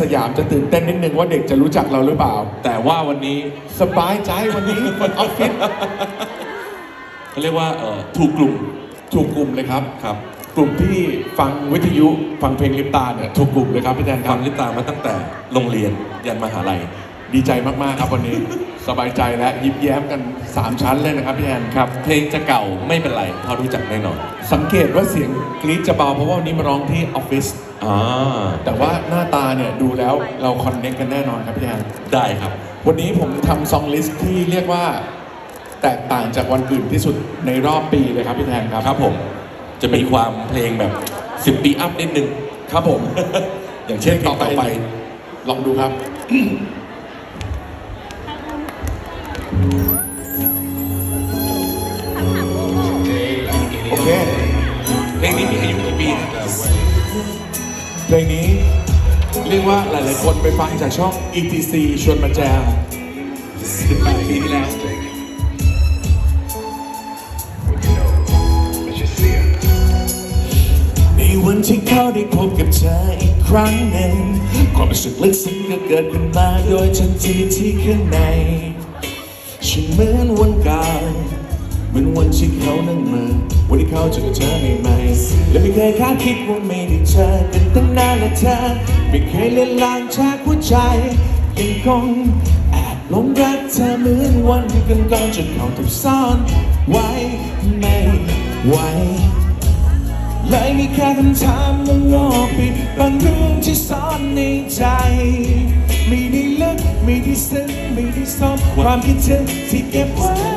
สยามจะตื่นเต้นนิดนึงว่าเด็กจะรู้จักเราหรือเปล่า แต่ว่าวันนี้สบายใจวันนี้คนออฟฟิศเขาเรียกว่าเอ่อถูกกลุ่มถูกกลุ่มเลยครับครับกลุ่มที่ฟังวิทยุฟังเพลงลิปตาเนี่ยถูกกลุ่มเลยครับพี่แทนคฟัรับงลิปตามาตั้งแต่โรงเรียนยันมหาลัย ดีใจมากๆครับวันนี้ สบายใจและยิ้มแย้มกัน 3 ชั้นเลยนะครับพี่แทนครับ เพลงจะเก่าไม่เป็นไรเพราะรู้จักแน่นอน สังเกตว่าเสียงกรี๊ดจะเบาเพราะว่าวันนี้มาร้องที่ออฟฟิศอ่าแต่ว่าหน้าตาเนี่ยดูแล้วเราคอนเน c กกันแน่นอนครับพี่แทนได้ครับ วันนี้ผมทำซองลิสต์ที่เรียกว่า แตกต่างจากวันอื่นที่สุดในรอบปีเลยครับพี่แทนครับครับผมจะมีความเพลงแบบ 10 ปีอัพนิดนึงครับผม อย่างเช่นเพลงต่อไปลองดูครับ เพลงนี้มีอายุกี่ปีนะเพลงนี้เรียกว่าหลายๆคนไปฟังจากช่อง ETC ชวนมาแจม18ปีที่แล้วในวันที่เขาได้พบกับเธออีกครั้งหนึ่งความรู้สึกลึกซึ้งก็เกิดขึ้นมาโดยทันทีที่ข้างในฉันเหมือนวันเก่า เหมือนวันที่เขานั่งมือวันที่เขาเจอกับเธอใหม่ๆและไม่เคยคาดคิดว่าไม่ได้เจอกันตั้งนานและเธอไม่เคยเลือนลางจากหัวใจยังคงแอบหลงรักเธอเหมือนวันก่อนจนเขาถูกซ่อนไว้ไม่ไหวเลยมีแค่คำถามและงอปิดบางเรื่องที่ซ่อนในใจไม่ได้ลึกไม่ได้ซึ้งไม่ได้ซ่อนความคิดถึงที่เก็บไว้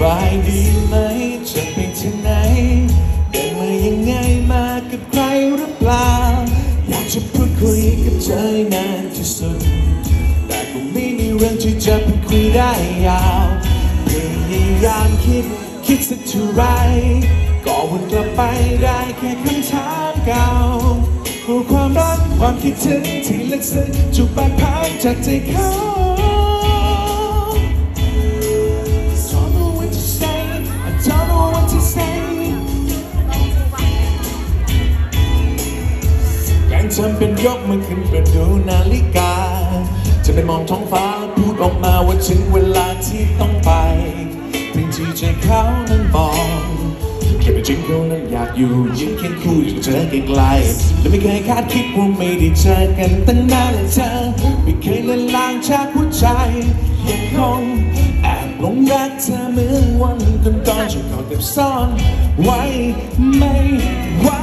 บายดีไหม จะไปที่ไหน เดินมายังไงมากับใครหรือเปล่า อยากจะพูดคุยกับเธอให้นานที่สุด แต่ก็ไม่มีเรื่องที่จะพูดคุยได้ยาวพยายามคิดคิดสักเท่าไรก็วนกลับไปได้แค่คำถามเก่าผู้ความรักความคิดถึงที่ลึกซึ้งจุกบาดพังจากใจเขา ทำเป็นยกมือขึ้นไปดูนาฬิกา จะไปมองท้องฟ้าพูดออกมาว่าถึงเวลาที่ต้องไปเพียงที่ใจเขานั้นบอกแค่เป็นจริงเขานั้นอยากอยู่ยิ้มเคียงคู่อยู่เจอไกลๆและไม่เคยคาดคิดว่าไม่ได้เจอกันตั้งนานและเธอไม่เคยเลือนลางจากหัวใจยังคงแอบหลงรักเธอเหมือนวันก่อนๆจนเขาเก็บซ่อนไว้ไม่ไหว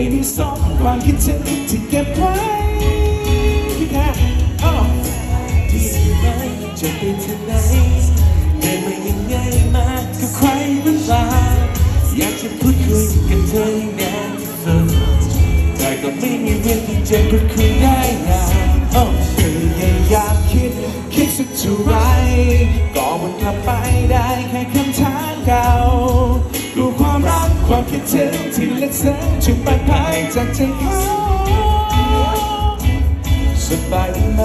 ไม่ได้ซ่อนความคิดถึงที่เก็บไว้พี่แค่อ้าวที่ไหนจะไปที่ไหนเดินมายังไงมากับใครหรือเปล่าอยากจะพูดคุยกับเธอให้นานที่สุดแต่ก็ไม่มีเรื่องที่จะพูดคุยได้นานโอ้พยายามคิดคิดสักเท่าไรก็วนกลับไปได้แค่คำถามเก่าดูความรักความคิดถึง ที่ลึงจุดปลายภายจากใจเขาสบายดีไหม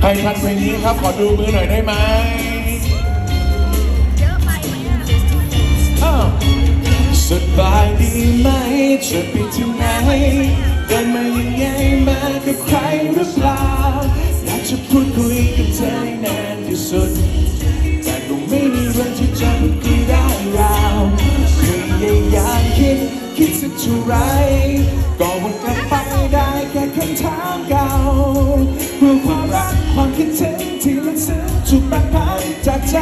ใครทันเพลงนี้ครับ ขอดูมือหน่อยได้ไหมอ้าวสบายดีไหมจะไปที่ไหนเดินมายังไงมากับใครหรือเปล่า พูดคุยกับเธอให้นานที่สุด แต่ก็ไม่มีเรื่องที่จะพูดคุยได้ยาวพยายามคิดคิดสักเท่าไร ก็วนกลับไปได้แค่คำถามเก่าเพื่อความรักความคิดถึงที่ลึกซึ้งถูกแบ่งพันจากใจ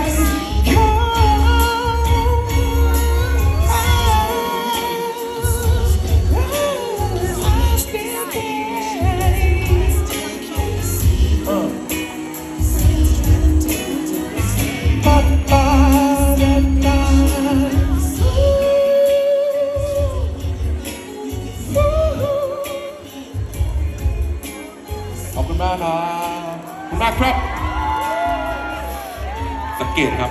มากครับขอบคุณมากครับ สังเกตครับ